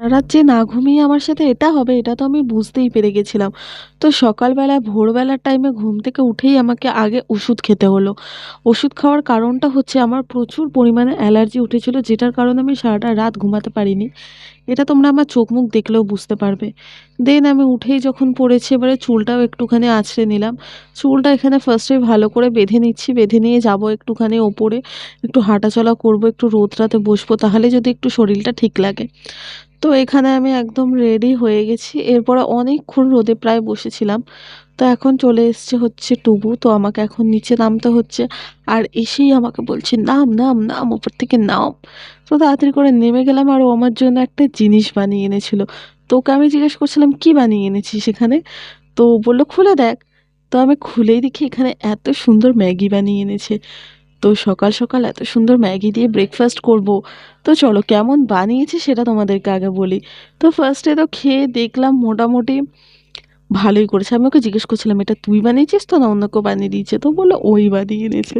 রাত যে না ঘুমিয়ে আমার সাথে এটা হবে, এটা তো আমি বুঝতেই পেরে গেছিলাম। তো সকালবেলা, ভোরবেলার টাইমে ঘুম থেকে উঠেই আমাকে আগে ওষুধ খেতে হলো। ওষুধ খাওয়ার কারণটা হচ্ছে আমার প্রচুর পরিমাণে অ্যালার্জি উঠেছিল, যেটার কারণে আমি সারাটা রাত ঘুমাতে পারিনি। এটা তোমরা আমার চোখ মুখ দেখলেও বুঝতে পারবে। দেন আমি উঠেই যখন পড়েছি, এবারে চুলটাও একটুখানি আছড়ে নিলাম। চুলটা এখানে ফার্স্টে ভালো করে বেঁধে নিচ্ছি, বেঁধে নিয়ে যাব একটুখানি ওপরে। একটু হাঁটাচলা করব, একটু রোদটাতে বসবো, তাহলে যদি একটু শরীরটা ঠিক লাগে। তো এখানে আমি একদম রেডি হয়ে গেছি। এরপরে অনেকক্ষণ রোদে প্রায় বসেছিলাম। তো এখন চলে এসছে হচ্ছে টুবু। তো আমাকে এখন নিচে নামতে হচ্ছে। আর এসেই আমাকে বলছে, নাম নাম নাম, ওপর থেকে নাম। তো তাড়াতাড়ি করে নেমে গেলাম আর ও আমার জন্য একটা জিনিস বানিয়ে এনেছিল। তো ওকে আমি জিজ্ঞেস করছিলাম, কি বানিয়ে এনেছি সেখানে তো বলল, খুলে দেখ। তো আমি খুলেই দেখি এখানে এত সুন্দর ম্যাগি বানিয়ে এনেছে। তো সকাল সকাল এত সুন্দর ম্যাগি দিয়ে ব্রেকফাস্ট করব। তো চলো, কেমন বানিয়েছি সেটা তোমাদেরকে আগে বলি। তো ফার্স্টে তো খেয়ে দেখলাম মোটামুটি ভালোই করেছে। আমি ওকে জিজ্ঞেস করছিলাম, এটা তুই বানিয়েছিস তো না অন্য কেউ বানিয়ে দিয়েছে? তো বলল, ওই বানিয়ে এনেছে।